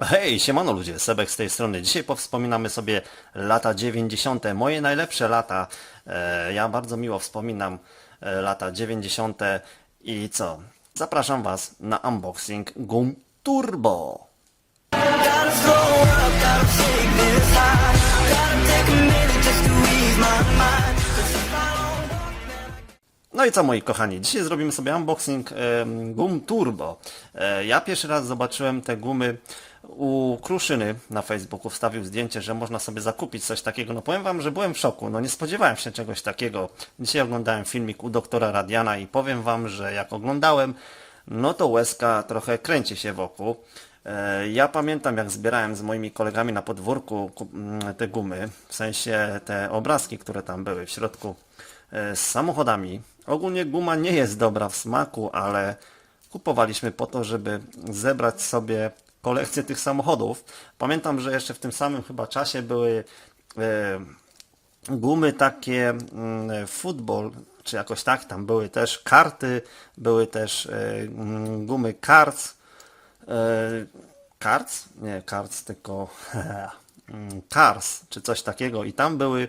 Hej, siemano ludzie, Sebek z tej strony. Dzisiaj powspominamy sobie lata 90. Moje najlepsze lata. E, ja bardzo miło wspominam e, lata 90. I co? Zapraszam Was na unboxing gum Turbo. No i co moi kochani, dzisiaj zrobimy sobie unboxing gum Turbo. E, ja pierwszy raz zobaczyłem te gumy u Kruszyny na Facebooku, wstawił zdjęcie, że można sobie zakupić coś takiego. No powiem wam, że byłem w szoku, no nie spodziewałem się czegoś takiego. Dzisiaj oglądałem filmik u doktora Radiana i powiem wam, że jak oglądałem, no to łezka trochę kręci się wokół. E, Ja pamiętam, jak zbierałem z moimi kolegami na podwórku ku- te gumy, w sensie te obrazki, które tam były w środku e, z samochodami. Ogólnie guma nie jest dobra w smaku, ale kupowaliśmy po to, żeby zebrać sobie kolekcję tych samochodów. Pamiętam, że jeszcze w tym samym chyba czasie były e, gumy takie mm, futbol, czy jakoś tak, tam były też karty, były też e, mm, gumy cards, e, cards? Nie cards, tylko mm, cars, czy coś takiego i tam były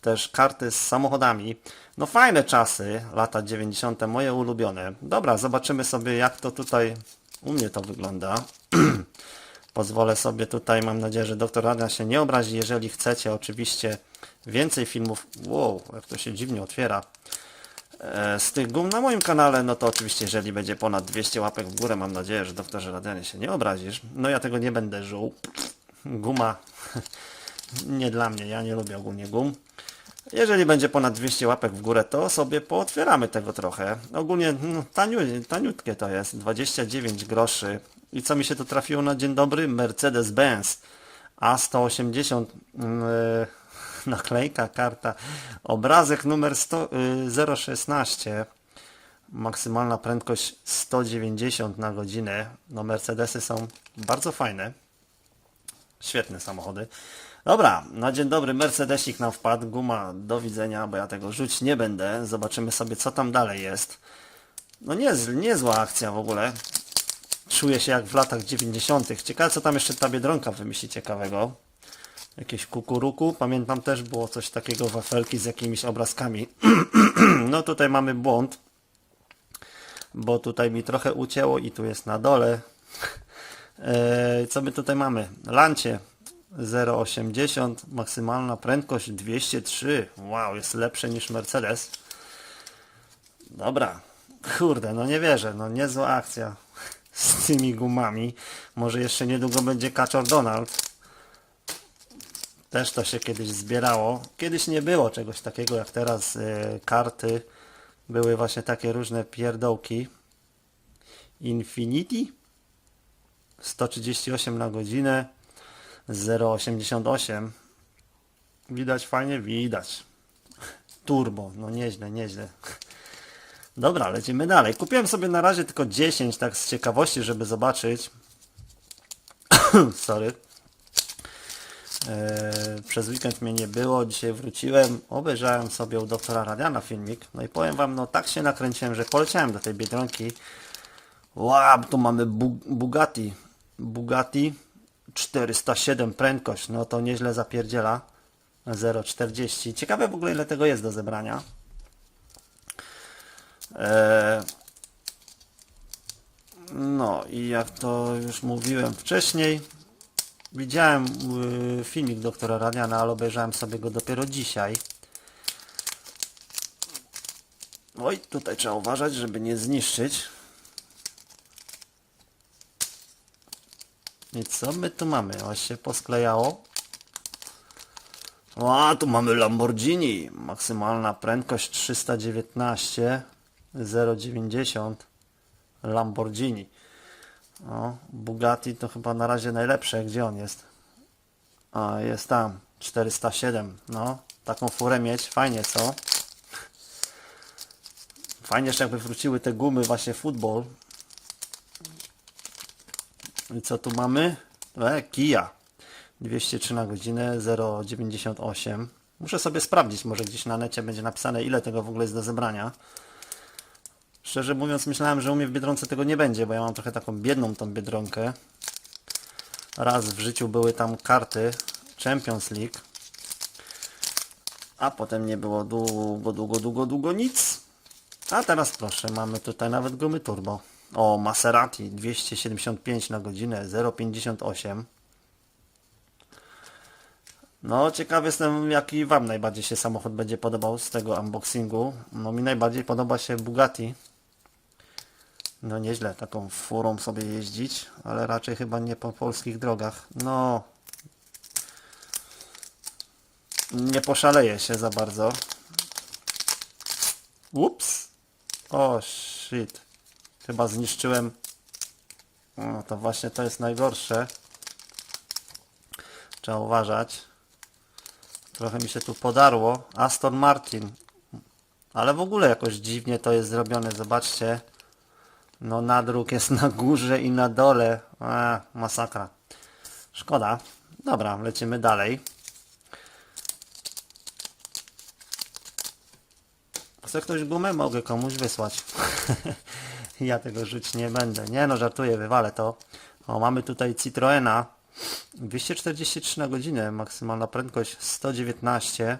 też karty z samochodami. No fajne czasy, lata 90. moje ulubione. Dobra, zobaczymy sobie jak to tutaj u mnie to wygląda. Pozwolę sobie tutaj, mam nadzieję, że doktor Adrian się nie obrazi. Jeżeli chcecie oczywiście więcej filmów, wow, jak to się dziwnie otwiera, e, z tych gum na moim kanale, no to oczywiście jeżeli będzie ponad 200 łapek w górę, mam nadzieję, że doktorze Radianie się nie obrazisz. No ja tego nie będę żuł. Guma nie dla mnie, ja nie lubię ogólnie gum. Jeżeli będzie ponad 200 łapek w górę, to sobie pootwieramy tego trochę. Ogólnie no, taniu, taniutkie to jest, 29 groszy. I co mi się tu trafiło na dzień dobry? Mercedes-Benz A180 mm, e, naklejka, karta, obrazek numer 100, y, 016 maksymalna prędkość 190 na godzinę. No Mercedesy są bardzo fajne. Świetne samochody. Dobra, na dzień dobry Mercedesik nam wpadł, guma do widzenia, bo ja tego rzuć nie będę. Zobaczymy sobie co tam dalej jest. No nie, niezła akcja w ogóle. Czuję się jak w latach 90. Ciekawe co tam jeszcze ta Biedronka wymyśli ciekawego. Jakieś kukuruku. Pamiętam też było coś takiego wafelki z jakimiś obrazkami. no tutaj mamy błąd. Bo tutaj mi trochę ucięło i tu jest na dole. Eee, co my tutaj mamy? Lancie 0,80, maksymalna prędkość 203. Wow, jest lepsze niż Mercedes. Dobra, kurde, no nie wierzę, no niezła akcja z tymi gumami. Może jeszcze niedługo będzie Kaczor Donald. Też to się kiedyś zbierało. Kiedyś nie było czegoś takiego jak teraz e, karty. Były właśnie takie różne pierdołki. Infinity 138 na godzinę 0,88 Widać fajnie? Widać. Turbo, no nieźle, nieźle. Dobra, lecimy dalej. Kupiłem sobie na razie tylko 10, tak z ciekawości, żeby zobaczyć. Sorry. Eee, przez weekend mnie nie było, dzisiaj wróciłem, obejrzałem sobie u doktora Radiana filmik, no i powiem wam, no tak się nakręciłem, że poleciałem do tej Biedronki. Wow, tu mamy Bu- Bugatti. Bugatti 407 prędkość, no to nieźle zapierdziela. 0,40. Ciekawe w ogóle ile tego jest do zebrania. Eee, no i jak to już mówiłem wcześniej, widziałem y, filmik doktora Radiana, ale obejrzałem sobie go dopiero dzisiaj. Oj, tutaj trzeba uważać, żeby nie zniszczyć. I co my tu mamy? O, się posklejało. A, tu mamy Lamborghini. Maksymalna prędkość 319 0,90 Lamborghini. O, Bugatti to chyba na razie najlepsze. Gdzie on jest? A, jest tam. 407. No, taką furę mieć. Fajnie, co? Fajnie jeszcze jakby wróciły te gumy właśnie futbol. Co tu mamy? E, Kia. 203 na godzinę, 0,98. Muszę sobie sprawdzić, może gdzieś na necie będzie napisane, ile tego w ogóle jest do zebrania. Szczerze mówiąc, myślałem, że u mnie w Biedronce tego nie będzie, bo ja mam trochę taką biedną tą Biedronkę. Raz w życiu były tam karty Champions League. A potem nie było długo, długo, długo, długo nic. A teraz proszę, mamy tutaj nawet gumy turbo. O, Maserati 275 na godzinę, 0,58. No, ciekawy jestem, jaki Wam najbardziej się samochód będzie podobał z tego unboxingu. No, mi najbardziej podoba się Bugatti. No, nieźle taką furą sobie jeździć, ale raczej chyba nie po polskich drogach. No, nie poszaleje się za bardzo. Ups. O, shit. Chyba zniszczyłem. No, to właśnie to jest najgorsze. Trzeba uważać. Trochę mi się tu podarło. Aston Martin. Ale w ogóle jakoś dziwnie to jest zrobione. Zobaczcie. No nadruk jest na górze i na dole. A, masakra. Szkoda. Dobra, lecimy dalej. Chce ktoś gumę? Mogę komuś wysłać. ja tego rzuć nie będę. Nie no, żartuję, wywalę to. O, mamy tutaj Citroena. 243 na godzinę, maksymalna prędkość 119.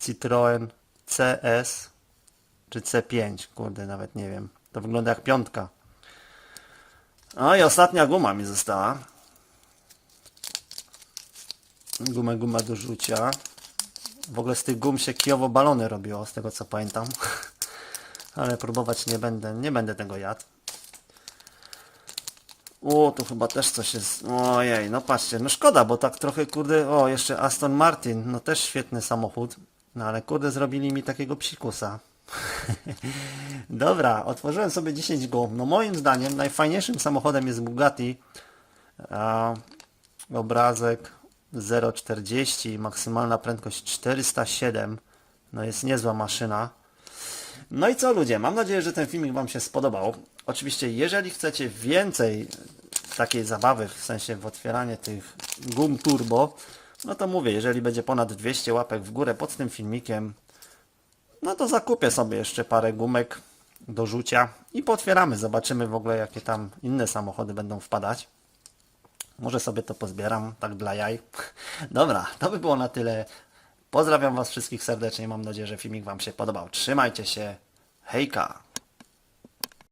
Citroen CS czy C5, kurde, nawet nie wiem. To wygląda jak piątka. No i ostatnia guma mi została. Guma, guma do rzucia. W ogóle z tych gum się kijowo balony robiło, z tego co pamiętam. Ale próbować nie będę, nie będę tego jadł. O, tu chyba też coś jest. Ojej, no patrzcie, no szkoda, bo tak trochę kurde. O, jeszcze Aston Martin, no też świetny samochód. No ale kurde, zrobili mi takiego psikusa. Dobra, otworzyłem sobie 10 gum. No moim zdaniem najfajniejszym samochodem jest Bugatti. A, obrazek 0,40, maksymalna prędkość 407. No jest niezła maszyna. No i co ludzie, mam nadzieję, że ten filmik Wam się spodobał. Oczywiście, jeżeli chcecie więcej takiej zabawy, w sensie w otwieranie tych gum turbo, no to mówię, jeżeli będzie ponad 200 łapek w górę pod tym filmikiem, no to zakupię sobie jeszcze parę gumek do rzucia i potwieramy. Zobaczymy w ogóle, jakie tam inne samochody będą wpadać. Może sobie to pozbieram, tak dla jaj. Dobra, to by było na tyle. Pozdrawiam Was wszystkich serdecznie. Mam nadzieję, że filmik Wam się podobał. Trzymajcie się. Hejka!